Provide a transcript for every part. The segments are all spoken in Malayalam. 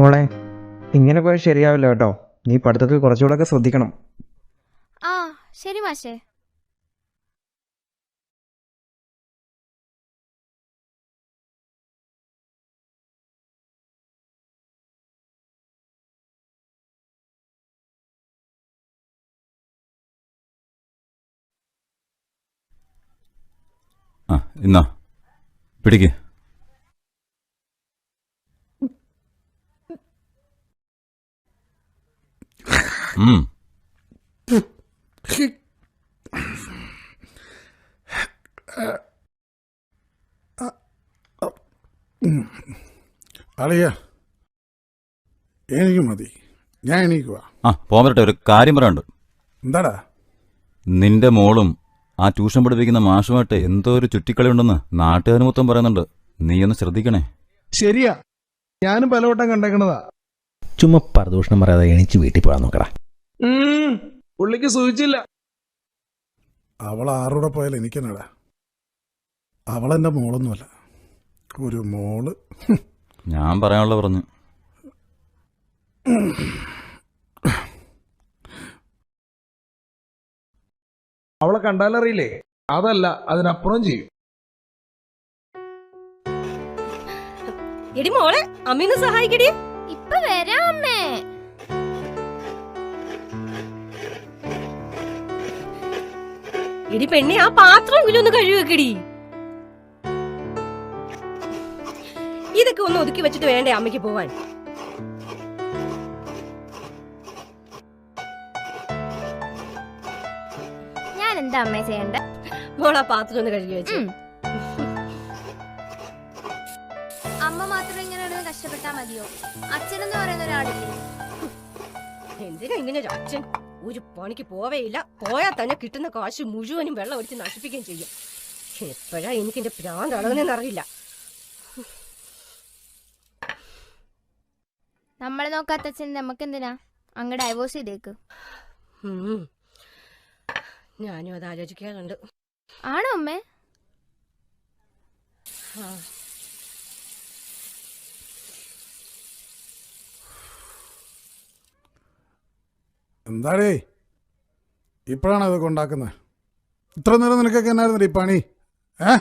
മോളെ ഇങ്ങനെ പോയാൽ ശരിയാവില്ല കേട്ടോ. നീ പഠിത്തത്തിൽ കുറച്ചുകൂടെ ഒക്കെ ശ്രദ്ധിക്കണം. ആ ശരി മാഷേ. ആ ഇന്നാ. പിടിക്ക്. അളിയ എനിക്ക് മതി. ഞാൻ എണീക്കുക ആ പോകാൻ പറ്റട്ടെ ഒരു കാര്യം പറയാനുണ്ട്. എന്താടാ? നിന്റെ മോളും ആ ട്യൂഷൻ പഠിപ്പിക്കുന്ന മാഷുമായിട്ട് എന്തോ ഒരു ചുറ്റിക്കളി ഉണ്ടെന്ന് നാട്ടുകാർ മൊത്തം പറയുന്നുണ്ട്. നീ ഒന്ന് ശ്രദ്ധിക്കണേ. ശരിയാ. ഞാനും പലവട്ടം കണ്ടേക്കണതാ. ചുമ്മാ പ്രദൂഷണം പറയാതെ എണീച്ച് വീട്ടിൽ പോകാൻ നോക്കടാ. പുള്ളിക്ക് സൂചിച്ചില്ല. അവൾ ആരോടെ പോയാൽ എനിക്കെന്നടാ? അവളെന്റെ മോളൊന്നുമല്ല. ഒരു മോൾ. ഞാൻ പറയാനുള്ള പറഞ്ഞു. അവളെ കണ്ടാലറിയില്ലേ? അതല്ല അതിനപ്പുറം ചെയ്യും. എടി മോളെ അമ്മീന്ന് സഹായിക്കടി. ഇപ്പൊ വരാം അമ്മേ. എടി പെണ്ണി ആ പാത്രമെങ്കിലും ഒന്ന് കഴുകി വെക്കടി. ഇതൊക്കെ ഒന്ന് ഒതുക്കി വെച്ചിട്ട് വേണ്ടേ അമ്മയ്ക്ക് പോവാൻ? ഞാൻ എന്താ അമ്മേ ചെയ്യണ്ട? മോൾ പാത്രം ഒന്ന് കഴുകി വെച്ചു. അമ്മ മാത്രം ഇങ്ങനെ ഇരുന്ന് കഷ്ടപ്പെട്ടാ മതിയോ? അച്ഛൻ എന്ന് പറയുന്ന ഒരാളില്ലേ? എന്തിനാ ഇങ്ങനെ ഒരു അച്ഛൻ? ഒരു പണിക്ക് പോവേയില്ല. പോയാൽ തന്നെ കിട്ടുന്ന കാശ് മുഴുവനും വെള്ളം ഒഴിച്ച് നശിപ്പിക്കുകയും ചെയ്യും. എപ്പോഴാ എനിക്ക് എന്റെ പ്രാന്ത് അളകുന്നറിയില്ല അറിയില്ല. നമ്മളെ നോക്കാത്ത അച്ഛൻ നമുക്ക് എന്തിനാ അങ്ങ് ഡൈവോഴ്സ് ചെയ്തേക്ക്. ഞാനും അത് ആലോചിക്കാറുണ്ട്. ആണോ അമ്മേ? ആ. എന്താടേ? ഇപ്പോഴാണ് അതൊക്കെ ഉണ്ടാക്കുന്നത്? ഇത്ര നേരം നിനക്കൊക്കെ എന്നായിരുന്നു ഈ പണി? ഏ?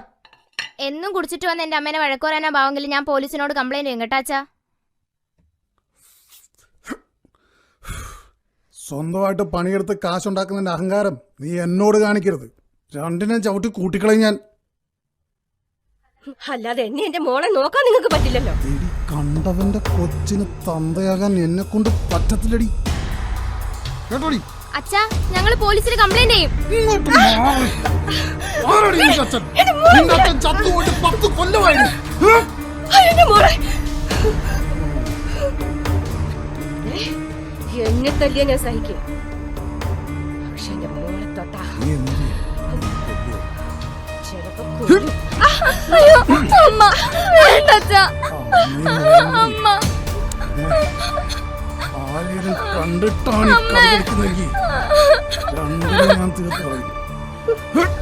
എന്നും കുടിച്ചിട്ട് വന്ന് എന്റെ അമ്മേനെ വഴക്ക് പറയാനാ ഭാവെങ്കിൽ ഞാൻ പോലീസിനോട് കംപ്ലൈന്റ് ചെയ്യും കേട്ടാച്ചാ സ്വന്തമായിട്ട് പണിയെടുത്ത് കാശുണ്ടാക്കുന്നതിന്റെ അഹങ്കാരം നീ എന്നോട് കാണിക്കരുത്. രണ്ടിനെ ചവിട്ടി കൂട്ടിക്കളയും ഞാൻ. അല്ലാതെ എന്നെ എന്റെ മോളെ നോക്കാൻ നിങ്ങൾക്ക് പറ്റില്ലല്ലോ. കണ്ടവന്റെ കൊച്ചിന് തന്തയാകാൻ എന്നെ കൊണ്ട് പറ്റത്തില്ലടി. കേട്ടോടി അച്ഛാ ഞങ്ങൾ പോലീസിന് കംപ്ലൈന്റ് ചെയ്യും ഇങ്ങോട്ട് മാറ്. ആരെടി നിന്റെ അച്ഛൻ? നിന്റെ അച്ഛൻ ചത്തുപോയിട്ട് പത്ത് കൊല്ലമായിരുന്നു ഏ? എന്റെ മോളെ എന്നെ തല്ലിയ ഞാൻ സഹിക്കും പക്ഷെ എന്റെ മോളെ തൊട്ടാ? ചിലപ്പോ കൊല്ലും. അയ്യോ അമ്മ വേണ്ട അച്ഛാ. അമ്മ ആരെയും കണ്ടിട്ടാണ് കണ്ടിരിക്കുന്നെങ്കിൽ കളിക്കുന്നെങ്കിൽ ഞാൻ തീർത്ത് കളയും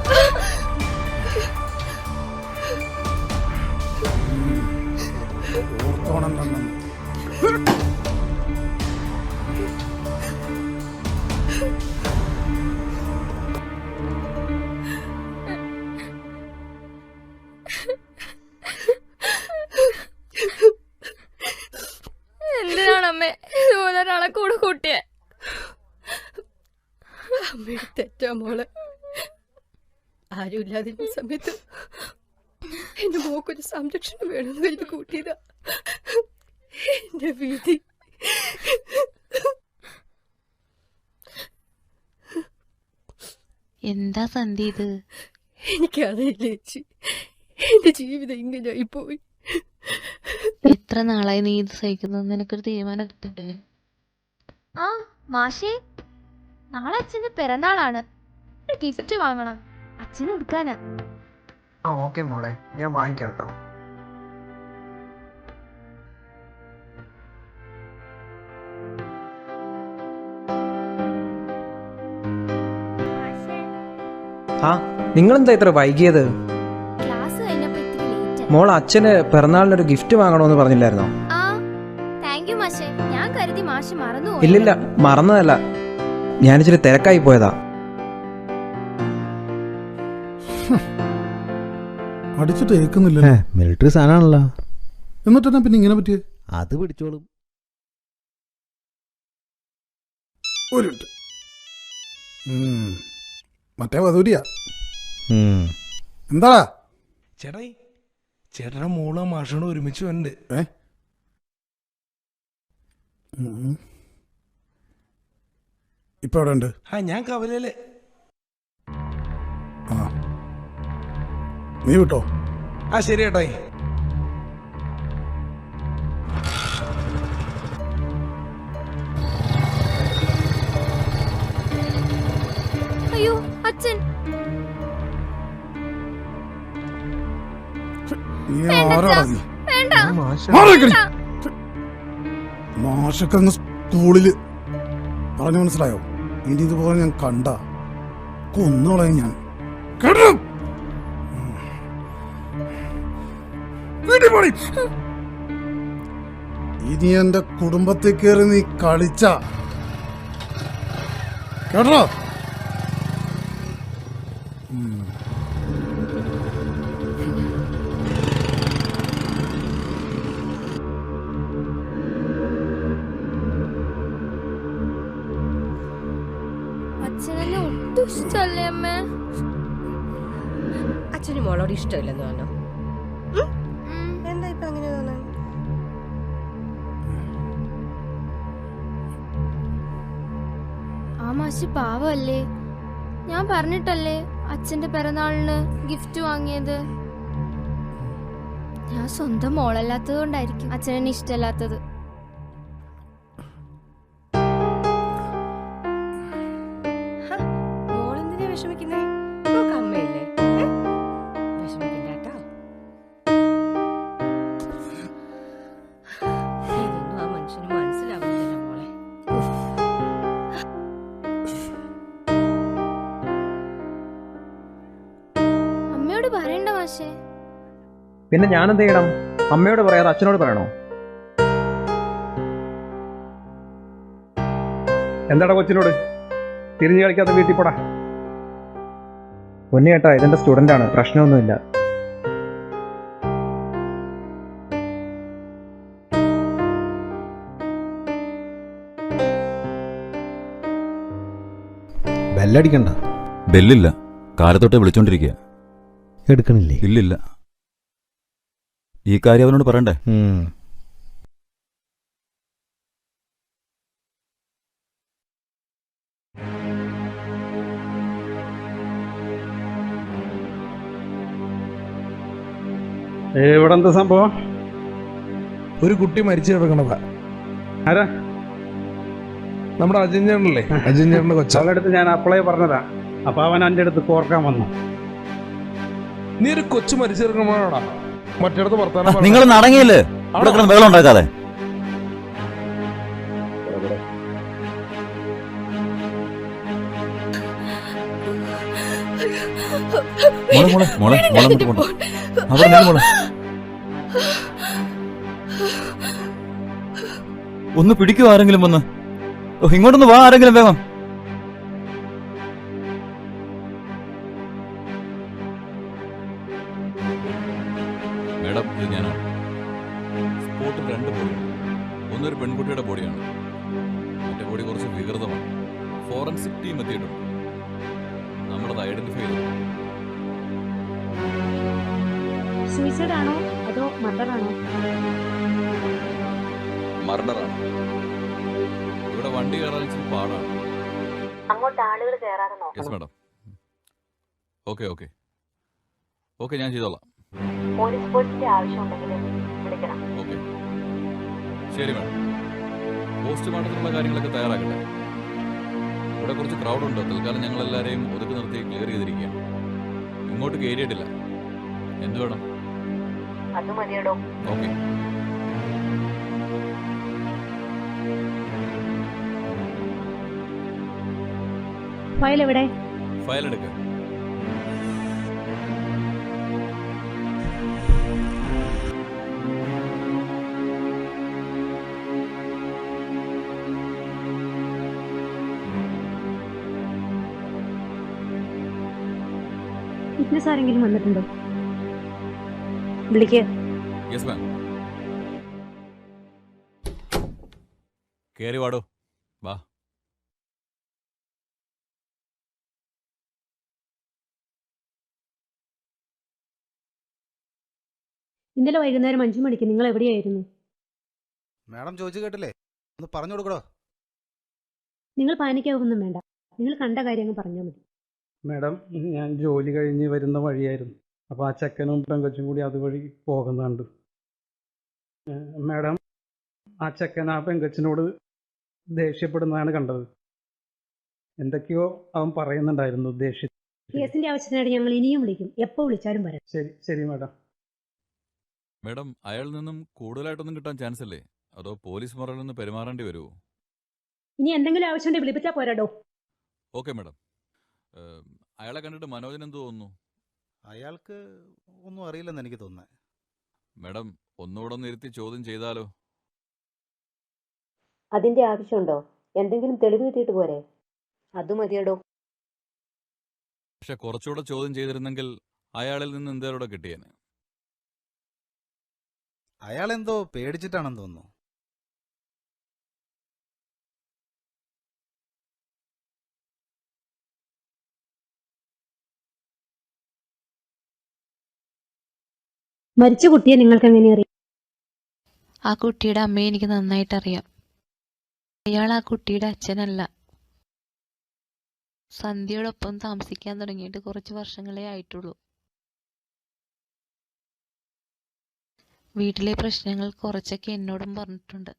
ആരുമില്ലാതിരുന്ന സമയത്ത് എന്റെ മോക്കൊരു സംരക്ഷണം വേണമെന്ന് കരുതി കൂട്ടിയതാ. എന്റെ വീതി. എന്താ സന്ധി ഇത്? എനിക്കറിയില്ല ചേച്ചി. എന്റെ ജീവിതം ഇങ്ങനെയായി പോയി. എത്ര നാളായി നീ ഇത് സഹിക്കുന്നു നിനക്കൊരു തീരുമാനം എടുത്തിട്ടേ. ആ മാഷേ. നാളെ അച്ഛന്റെ പിറന്നാളാണ്. ഗിഫ്റ്റ് വാങ്ങണം. അച്ഛന് കൊടുക്കാനാ ആ ഓക്കെ മോളെ. ഞാൻ വാങ്ങിക്കാം കേട്ടോ ആ നിങ്ങളെന്താ ഇത്ര വൈകിയത്? ക്ലാസ് കഴിഞ്ഞപ്പോ ഇത്തിരി ലേറ്റ് മോൾ അച്ഛന് പിറന്നാളിനൊരു ഗിഫ്റ്റ് വാങ്ങണമെന്ന് പറഞ്ഞില്ലായിരുന്നോ? ആ താങ്ക് യു മാഷേ. കരുതി മാഷ് മറന്നു ഇല്ലില്ല മറന്നതല്ല. ഞാനിച്ചിരി തിരക്കായി പോയതാ. അടിച്ചിട്ട് ഏക്കുന്നില്ല മിലിറ്ററി സാധനമാണല്ലോ എന്നിട്ടെന്നാ പിന്നെ ഇങ്ങനെ പറ്റിയേ? അത് പിടിച്ചോളും. ഒരു മിനിറ്റ്. മറ്റേ വധൂരിയാ. എന്താടാ? ചേട്ടായി ചേട്ടന്റെ മോൾ മാഷോട് ഒരുമിച്ച് വണ്ട് ഏ? ഇപ്പൊ എവിടെ ഉണ്ട് ആ ഞാൻ കവലയിൽ. നീ വിട്ടോ? ആ ശരി ഏട്ടായി അയ്യോ അച്ഛൻ. നീ വേണ്ട ആരാടാ അച്ഛാ. നീ വേണ്ട. മാറി നിക്കടി. മാഷൊക്കെ സ്കൂളിൽ പറഞ്ഞു മനസ്സിലായോ? ഇനി ഇതുപോലെ ഞാൻ കണ്ട കൊന്നോളെ ഞാൻ. കേട്ടോ? വീട്ടിൽ പോണി ഇനി എന്റെ കുടുംബത്തിൽ കയറി നീ കളിച്ച. കേട്ടോ? അച്ഛനെന്നെ ഒട്ടും ഇഷ്ടല്ലേ അമ്മ? അച്ഛന് മോളോട് ഇഷ്ടമില്ലെന്ന് പറഞ്ഞു. ഇപ്പൊ അങ്ങനെ ആ മാഷ് പാവല്ലേ ഞാൻ പറഞ്ഞിട്ടല്ലേ അച്ഛന്റെ പിറന്നാളിന് ഗിഫ്റ്റ് വാങ്ങിയത്? ഞാൻ സ്വന്തം മോളല്ലാത്തത് കൊണ്ടായിരിക്കും അച്ഛനെ ഇഷ്ടമല്ലാത്തത്. പിന്നെ ഞാൻ എന്ത് ചെയ്യണം? അമ്മയോട് പറയാതെ അച്ഛനോട് പറയണോ? എന്താടാ കൊച്ചിനോട്? തിരിഞ്ഞു കളിക്കാത്ത വീട്ടിൽ പോടാ. പൊന്നി ചേട്ടാ ഇതെന്റെ സ്റ്റുഡന്റ് ആണ് പ്രശ്നമൊന്നുമില്ല. ബെല്ലടിക്കണ്ട. ബെല്ലില്ല. കാലത്തോട്ടെ വിളിച്ചോണ്ടിരിക്കുക എടുക്കണില്ലേ? ഇല്ലില്ല. ഈ കാര്യം അവനോട് പറയണ്ടേ. ഇവിടെ എന്താ സംഭവം? ഒരു കുട്ടി മരിച്ചു കിടക്കണതാ. ആരാ? നമ്മുടെ അജിഞ്ചേട്ടനല്ലേ അജിഞ്ചേട്ടന്റെ കൊച്ചടുത്ത് ഞാൻ അപ്ലൈ പറഞ്ഞതാ. അപ്പൊ അവൻ എന്റെ അടുത്ത് കോർക്കാൻ വന്നു. നീ ഒരു കൊച്ചു മരിച്ചു കിടക്കണോടാ മറ്റിടത്ത് നിങ്ങൾ നടങ്ങിയില്ലേ? ഇവിടെ കിടന്ന് ഉണ്ടാക്കാതെ. മോളെ മോളെ മോളെ മോളെ അങ്ങോട്ട് പോണ്ട അവിടെ നില്ല് മോളെ? ഒന്ന് പിടിക്കുവോ ആരെങ്കിലും വന്ന്. ഓ, ഇങ്ങോട്ടൊന്ന് വാ ആരെങ്കിലും വേഗം. ഒന്നൊരു പെൺകുട്ടിയുടെ ബോഡിയാണ്. മറ്റേ ബോഡി കുറച്ച് വികൃതമാണ്. ഫോറൻസിക് ടീം എത്തിയിട്ടുണ്ട്. നമ്മളത് ഐഡന്റിഫൈ ചെയ്തു. സൂയിസൈഡ് ആണോ? അതോ മർഡർ ആണോ? മർഡറാണ് ഇവിടെ വണ്ടി കയറാൻ ഇച്ചിരി പാടാണ്. അങ്ങോട്ട് ആളുകൾ കയറാതെ yes madam okay okay okay ഞാൻ ചെയ്തോളാം. പോലീസ് ഫോഴ്സിന്റെ ആവശ്യമുണ്ടെങ്കിൽ ശരി മാഡം പോസ്റ്റ്മോർട്ടത്തിനുള്ള കാര്യങ്ങളൊക്കെ തയ്യാറാക്കട്ടെ. ഇവിടെ കുറച്ച് ക്രൗഡുണ്ട്. തൽക്കാലം ഞങ്ങൾ എല്ലാവരെയും ഒതുക്കി നിർത്തി ക്ലിയർ ചെയ്തിരിക്കുക ഇങ്ങോട്ട് കയറിയിട്ടില്ല. എന്ത് വേണം? ഓക്കെ ഫയൽ എവിടെ ഫയൽ എടുക്കുക വിറ്റ്നസ് ആരെങ്കിലും വന്നിട്ടുണ്ടോ? വിളിക്ക്. യെസ് വാടോ. വാ. ഇന്നലെ വൈകുന്നേരം അഞ്ചു മണിക്ക് നിങ്ങൾ എവിടെയായിരുന്നു? മാഡം ചോദിച്ചു കേട്ടില്ലേ? ഒന്ന് പറഞ്ഞു കൊടുക്കടോ. നിങ്ങൾ പാനിക്കാവൊന്നും വേണ്ട. നിങ്ങൾ കണ്ട കാര്യം അങ്ങ് പറഞ്ഞാൽ മതി. മാഡം ഞാൻ ജോലി കഴിഞ്ഞ് വരുന്ന വഴിയായിരുന്നു. അപ്പോൾ ആ ചെക്കനും പെങ്കൊച്ചും കൂടി അതുവഴി പോകുന്നുണ്ട്. മേഡം ആ ചെക്കൻ ആ പെങ്കൊച്ചിനോട് ദേഷ്യപ്പെടുന്നതാണ് കണ്ടത്. എന്തൊക്കെയോ അവൻ പറയുന്നുണ്ടായിരുന്നു ദേഷ്യ കേസിന്റെ ആവശ്യത്തിനായിട്ട് ഞങ്ങൾ ഇനിയും വിളിക്കും. എപ്പോൾ വിളിച്ചാലും വരാം. ശരി ശരി മാഡം. മാഡം അയാളിൽ നിന്നും കൂടുതലായിട്ടൊന്നും കിട്ടാൻ ചാൻസ് അല്ലേ അതോ പോലീസ് മുറയിൽ നിന്ന് പെരുമാറേണ്ടി വരുമോ ഇനി എന്തെങ്കിലും ആവശ്യമുണ്ടെങ്കിൽ വിളിപ്പിച്ചാൽ പോരാടോ ഓക്കെ മേഡം. അയാളെ കണ്ടിട്ട് മനോജന് എന്ത് തോന്നുന്നു? അയാൾക്ക് ഒന്നും അറിയില്ലെന്ന് എനിക്ക് തോന്നുന്നത് മേഡം ഒന്നുകൂടെ നിർത്തി ചോദ്യം ചെയ്താലോ? അതിന്റെ ആവശ്യമുണ്ടോ? എന്തെങ്കിലും തെളിവ് കിട്ടിയിട്ട് പോരെ. അത് മതിയടോ. പക്ഷെ കുറച്ചുകൂടെ ചോദ്യം ചെയ്തിരുന്നെങ്കിൽ അയാളിൽ നിന്ന് എന്തേലൂടെ കിട്ടിയേനെ. അയാൾ എന്തോ പേടിച്ചിട്ടാണെന്ന് തോന്നുന്നു. മരിച്ച കുട്ടിയെ നിങ്ങൾക്ക് എങ്ങനെ അറിയാം? ആ കുട്ടിയുടെ അമ്മയെ എനിക്ക് നന്നായിട്ട് അറിയാം അയാൾ ആ കുട്ടിയുടെ അച്ഛനല്ല. സന്ധ്യയോടൊപ്പം താമസിക്കാൻ തുടങ്ങിയിട്ട് കുറച്ച് വർഷങ്ങളേ ആയിട്ടുള്ളൂ. വീട്ടിലെ പ്രശ്നങ്ങൾ കുറച്ചൊക്കെ എന്നോടും പറഞ്ഞിട്ടുണ്ട്.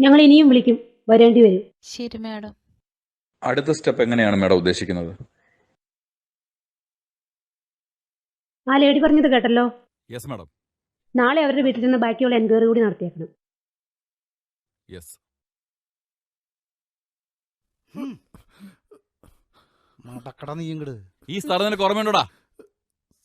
ഞങ്ങൾ ഇനിയും വിളിക്കും. വരേണ്ടി വരും. ശരി മാഡം. അടുത്ത സ്റ്റെപ്പ് എങ്ങനെയാണ് മാഡം ഉദ്ദേശിക്കുന്നത്? ആ ലേഡി പറഞ്ഞത് കേട്ടല്ലോ. യെസ് മാഡം നാളെ അവരുടെ വീട്ടിൽ നിന്ന് ബാക്കിയുള്ള എൻക്വയറി കൂടി നടത്തിയേക്കണം. യെസ് നടക്കട നീ ഇങ്ങട്. ഈ സ്ഥലം നിനക്ക് ഓർമ്മയുണ്ടോടാ?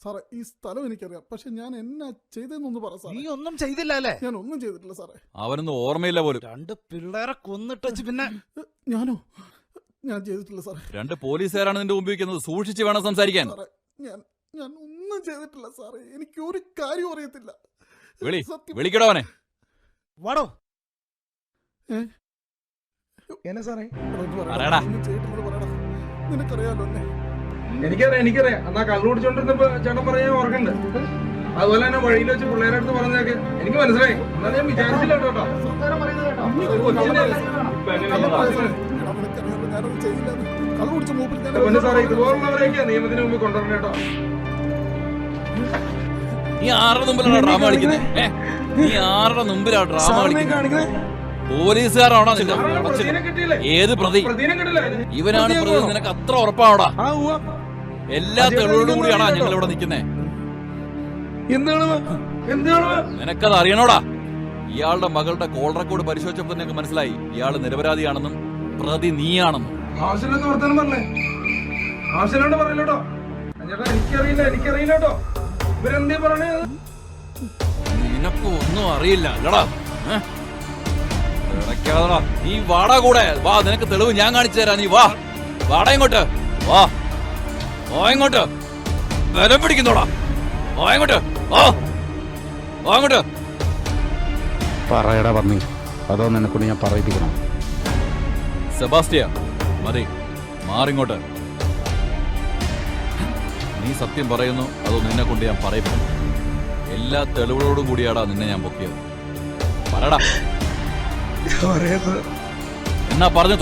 സാറേ ഈ സ്ഥലം എനിക്കറിയാം. പക്ഷെ ഞാൻ എന്നാ ചെയ്തെന്നൊന്ന് പറ സാറേ. നീ ഒന്നും ചെയ്തില്ല അല്ലേ? ഞാൻ ഒന്നും ചെയ്തിട്ടില്ല സാറേ. അവനൊന്നും ഓർമ്മയില്ല പോലും. രണ്ട് പിള്ളേരെ കൊന്നിട്ടച്ച് പിന്നെ ഞാനോ? ഞാൻ ചെയ്തിട്ടില്ല സാറേ. രണ്ട് പോലീസുകാരാണ് നിന്റെ മുമ്പിൽ വെക്കുന്നത് സൂക്ഷിച്ച് വേണം സംസാരിക്കാൻ. സാറേ ഞാൻ ഞാൻ ഒന്നും ചെയ്തിട്ടില്ല സാറേ. എനിക്ക് ഒരു കാര്യം അറിയത്തില്ല. വിളി സത്യം വിളിക്കടോ അവനെ. വാടോ. എന്നെ സാറേ? എടാ, ഒന്ന് പറയടാ. പറയടാ. ഒന്നും ചെയ്തിട്ടില്ലെന്ന് പറയടാ. നിനക്കറിയാലോ എന്നെ? എനിക്കറിയാം എനിക്കറിയാം. എന്നാ കള്ളു കുടിച്ചോണ്ടിരുന്നപ്പോ ചേട്ടൻ പറഞ്ഞ ഞാൻ ഓർക്കുന്നുണ്ട് അതുപോലെ തന്നെ വഴിയിൽ വെച്ച് പിള്ളേരെ അടുത്ത് പറഞ്ഞൊക്കെ എനിക്ക് മനസ്സിലായി. എന്നാ ഞാൻ വിചാരിച്ചില്ല കേട്ടോ എടാ, നിനക്കറിയാലോ ഞാനത് ചെയ്യില്ലെന്ന് കള്ളു കുടിച്ച മൂപ്പിൽ ഞാൻ പൊന്നു സാറേ ഇതുപോലുള്ളവരെയൊക്കെയാ നിയമത്തിന് മുമ്പ് കൊണ്ടുവരണം കേട്ടോ. നീ ആരുടെ മുമ്പിലാണ് ഡ്രാമ കളിക്കുന്നത് നീ ആരുടെ മുമ്പിലാണ് ഡ്രാമ കളിക്കുന്നത് പോലീസുകാരാണോ നിന്റെ ഏത് പ്രതി? ഇവനാണ് പ്രതി. നിനക്ക് അത്ര ഉറപ്പാണോടാ? എല്ലാ തെളിവോടും കൂടിയാണോ ഞങ്ങൾ ഇവിടെ നിൽക്കുന്നേ നിനക്കത് അറിയണോടാ ഇയാളുടെ മകളുടെ കോൾ റെക്കോർഡ് പരിശോധിച്ചപ്പോൾ നിനക്ക് മനസ്സിലായി. ഇയാൾ നിരപരാധിയാണെന്നും പ്രതി നീയാണെന്നും. എനിക്കറിയില്ല എനിക്കറിയില്ല കേട്ടോ. ഇവരെന്തേ പറഞ്ഞേ നിനക്കൊന്നും അറിയില്ല. അല്ലടാ? നീ വാടാ കൂടെ. വാ നിനക്ക് തെളിവ് ഞാൻ കാണിച്ചു തരാം. നീ വാ. വാടാ ഇങ്ങോട്ട്. വാ. ഓ ഇങ്ങോട്ട്. ബലം പിടിക്കുന്നോടാ. ഓ ഇങ്ങോട്ട്. ഓ ഓ ഇങ്ങോട്ട്. പറയടാ പന്നി അതോ നിനക്കൊണ്ട് ഞാൻ പറയിപ്പിക്കണം? സെബാസ്റ്റ്യ മതി. മാറിങ്ങോട്ട്. നീ സത്യം പറയുന്നു അതോ നിന്നെ കൊണ്ട് ഞാൻ പറയിപ്പിക്കുന്നു എല്ലാ തെളിവുകളോടും കൂടിയാടാ നിന്നെ ഞാൻ പൊക്കിയത്. പറടാ. എന്നാ പറഞ്ഞു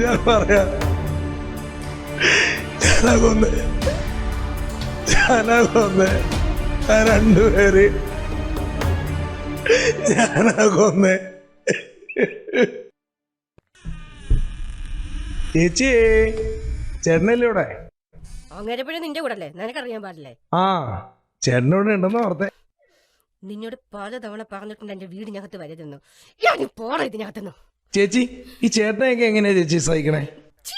ഞാൻ പറയാ. ആ രണ്ടുപേര് ചേച്ചി ചേട്ടനല്ലേ ഇവിടെ? അങ്ങനെ പിന്നെ നിന്റെ കൂടെ അല്ലേ നിനക്കറിയാൻ പാടില്ലേ? ആ ചേട്ടനോട് ഉണ്ടെന്ന് ഓർത്തെ. നിന്നോട് പലതവണ പറഞ്ഞിട്ടുണ്ട് എന്റെ വീടിനകത്ത് വരരുതെന്ന് ഞാൻ പോടാ ഇതിനകത്തുനിന്ന് ചേച്ചി ഈ ചേട്ടനെയൊക്കെ എങ്ങനെയാ ചേച്ചി സഹിക്കണേ? ചീ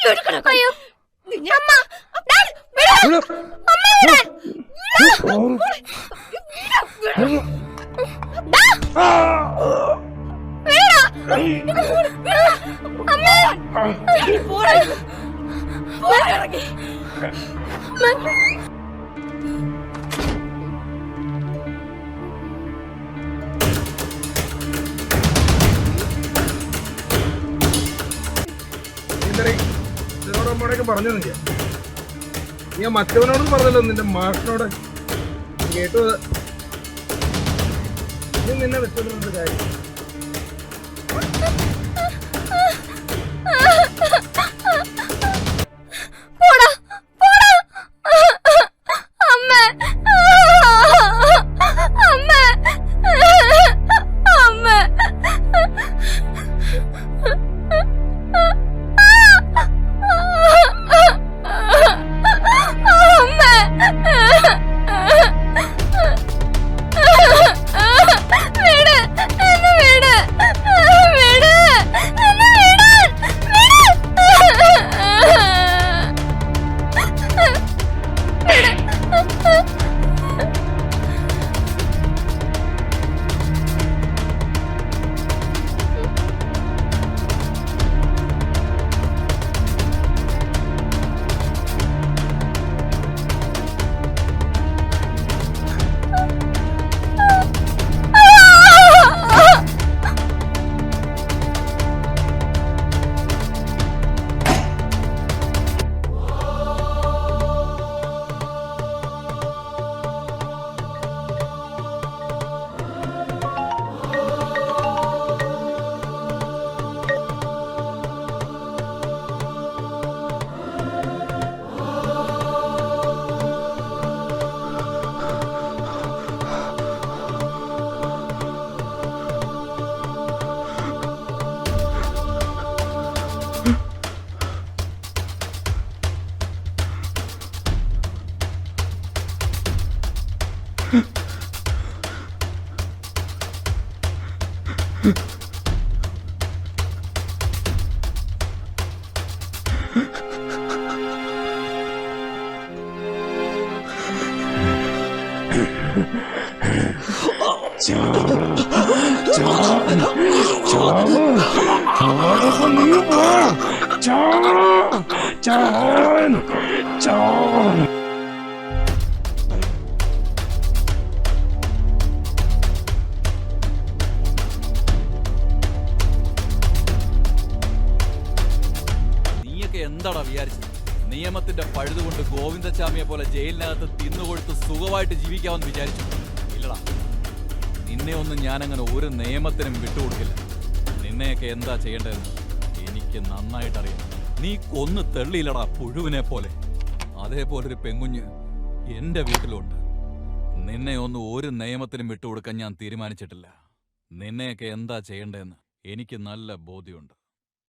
അമ്മയോടൊക്കെ പറഞ്ഞു നീ ഞാൻ മറ്റവനോടും പറഞ്ഞല്ലോ നിന്റെ മാഷിനോട്. കേട്ടു നീ നിന്നെ വെച്ചോണ്ട് കാര്യം 哼哼哼哼哼哼哼哼 എന്താടാ വിചാരിച്ചത്? നിയമത്തിന്റെ പഴുതുകൊണ്ട് ഗോവിന്ദച്ചാമിയെ പോലെ ജയിലിനകത്ത് തിന്നുകൊടുത്ത് സുഖമായിട്ട് ജീവിക്കാമെന്ന് വിചാരിച്ചു. ഇല്ലടാ. നിന്നെ ഒന്നും ഞാനങ്ങനെ ഒരു നിയമത്തിനും വിട്ടുകൊടുക്കില്ല. നിന്നെയൊക്കെ എന്താ ചെയ്യേണ്ടതെന്ന് എനിക്ക് നന്നായിട്ടറിയാം. നീ കൊന്നു തെള്ളിയില്ലടാ പുഴുവിനെ പോലെ. അതേപോലൊരു പെങ്കുഞ്ഞ് എന്റെ വീട്ടിലുണ്ട്. നിന്നെ ഒന്നും ഒരു നിയമത്തിനും വിട്ടുകൊടുക്കാൻ ഞാൻ തീരുമാനിച്ചിട്ടില്ല. നിന്നെയൊക്കെ എന്താ ചെയ്യേണ്ടതെന്ന് എനിക്ക് നല്ല ബോധ്യമുണ്ട്.